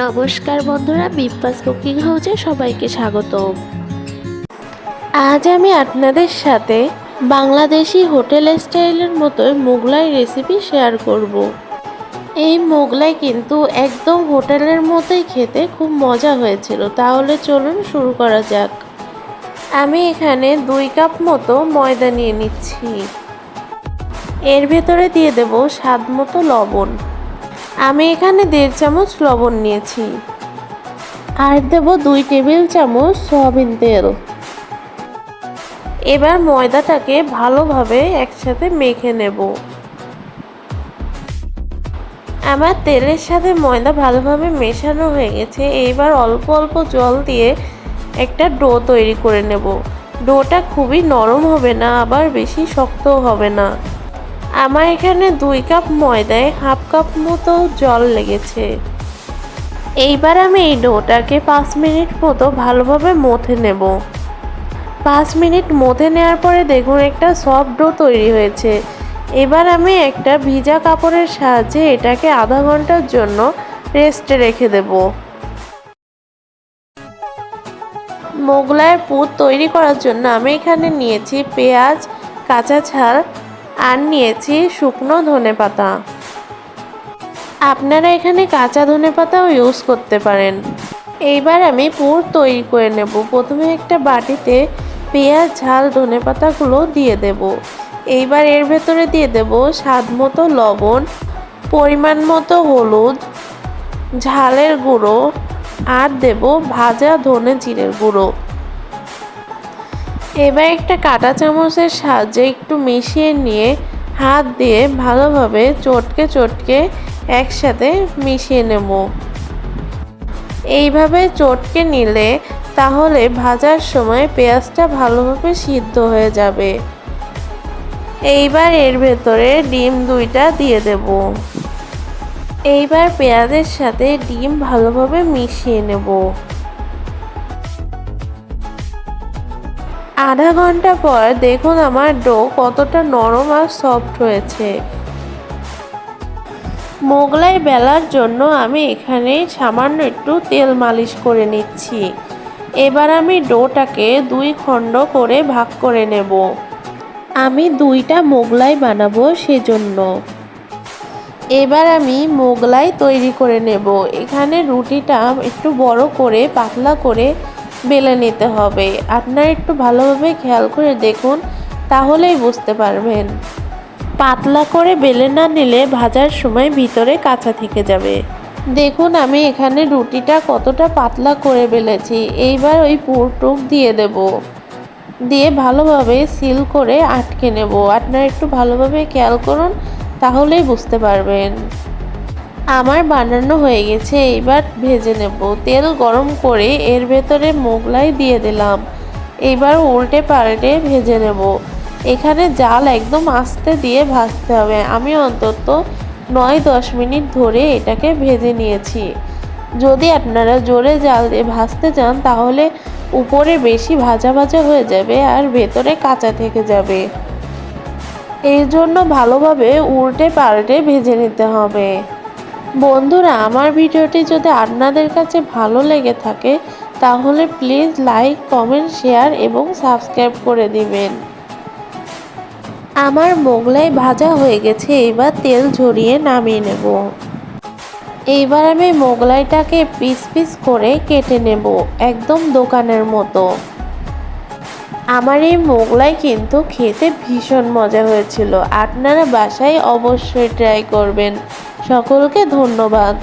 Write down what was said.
নমস্কার বন্ধুরা বিপাস কুকিং হাউসে সবাইকে স্বাগত আজ আমি আপনাদের সাথে বাংলাদেশি হোটেল স্টাইলের মতোই মোগলাই রেসিপি শেয়ার করব। এই মোগলাই কিন্তু একদম হোটেলের মতোই খেতে খুব মজা হয়েছিল। তাহলে চলুন শুরু করা যাক। আমি এখানে দুই কাপ মতো ময়দা নিয়ে নিচ্ছি। এর ভেতরে দিয়ে দেব স্বাদ মতো লবণ। আমি এখানে দেড় চামচ লবণ নিয়েছি। আর দেব দুই টেবিল চামচ সয়াবিন তেল। এবার ময়দাটাকে ভালোভাবে একসাথে মেখে নেব। আমার তেলের সাথে ময়দা ভালোভাবে মেশানো হয়ে গেছে। এইবার অল্প অল্প জল দিয়ে একটা ডো তৈরি করে নেব। ডোটা খুবই নরম হবে না, আবার বেশি শক্তও হবে না। আমার এখানে দুই কাপ ময়দায় হাফ কাপ মতো জল লেগেছে। এইবার আমি এই ডোটাকে পাঁচ মিনিট মতো ভালোভাবে মথে নেব। পাঁচ মিনিট মথে নেওয়ার পরে দেখুন একটা সফট ডো তৈরি হয়েছে। এবার আমি একটা ভিজা কাপড়ের সাহায্যে এটাকে আধা ঘণ্টার জন্য রেস্টে রেখে দেব। মোগলাইয়ের পুর তৈরি করার জন্য আমি এখানে নিয়েছি পেঁয়াজ, কাঁচা ছাল আর নিয়েছি শুকনো ধনে পাতা। আপনারা এখানে কাঁচা ধনে পাতাও ইউজ করতে পারেন। এইবার আমি পুর তৈরি করে নেব। প্রথমে একটা বাটিতে পেঁয়াজ, ঝাল, ধনে পাতাগুলো দিয়ে দেব। এইবার এর ভেতরে দিয়ে দেব স্বাদ মতো লবণ, পরিমাণ মতো হলুদ, ঝালের গুঁড়ো, আর দেব ভাজা ধনে জিরের গুঁড়ো। এবার একটা কাঁটা চামচের সাহায্যে একটু মিশিয়ে নিয়ে হাত দিয়ে ভালোভাবে চটকে চটকে একসাথে মিশিয়ে নেব। এইভাবে চটকে নিলে তাহলে ভাজার সময় পেঁয়াজটা ভালোভাবে সিদ্ধ হয়ে যাবে। এইবার এর ভেতরে ডিম দুইটা দিয়ে দেব। এইবার পেঁয়াজের সাথে ডিম ভালোভাবে মিশিয়ে নেব। আধা ঘণ্টা পর দেখুন আমার ডো কতটা নরম আর সফট হয়েছে। মোগলাই বেলার জন্য আমি এখানে সামান্য একটু তেল মালিশ করে নিচ্ছি। এবার আমি ডোটাকে দুই খণ্ড করে ভাগ করে নেব। আমি দুইটা মোগলাই বানাবো সেজন্য। এবার আমি মোগলাই তৈরি করে নেব। এখানে রুটিটা একটু বড় করে, পাতলা করে বেলে নিতে হবে। আপনারা একটু ভালোভাবে খেয়াল করে দেখুন, তাহলেই বুঝতে পারবেন। পাতলা করে বেলে না নিলে ভাজার সময় ভিতরে কাঁচা থেকে যাবে। দেখুন, আমি এখানে রুটিটা কতটা পাতলা করে বেলেছি। এইবার ওই পুরটুক দিয়ে দেব। দিয়ে ভালোভাবে সিল করে আটকে নেব। আপনারা একটু ভালোভাবে খেয়াল করুন, তাহলেই বুঝতে পারবেন। আমার বানানো হয়ে গেছে এইবার ভেজে নেব। তেল গরম করে এর ভেতরে মোগলাই দিয়ে দিলাম। এইবার উল্টে পাল্টে ভেজে নেব। এখানে জাল একদম আস্তে দিয়ে ভাজতে হবে। আমি অন্তত নয় দশ মিনিট ধরে এটাকে ভেজে নিয়েছি। যদি আপনারা জোরে জাল দিয়ে ভাজতে চান, তাহলে উপরে বেশি ভাজা ভাজা হয়ে যাবে আর ভেতরে কাঁচা থেকে যাবে। এই জন্য ভালোভাবে উল্টে পাল্টে ভেজে নিতে হবে। বন্ধুরা, আমার ভিডিওটি যদি আপনাদের কাছে ভালো লেগে থাকে, তাহলে প্লিজ লাইক, কমেন্ট, শেয়ার এবং সাবস্ক্রাইব করে দিবেন। আমার মোগলাই ভাজা হয়ে গেছে, এবার তেল ঝরিয়ে নামিয়ে নেব। এইবার আমি মোগলাইটাকে পিস পিস করে কেটে নেব, একদম দোকানের মতো। আমার এই মোগলাই কিন্তু খেতে ভীষণ মজা হয়েছিল, আপনারা বাসায় অবশ্যই ট্রাই করবেন। সকলকে ধন্যবাদ।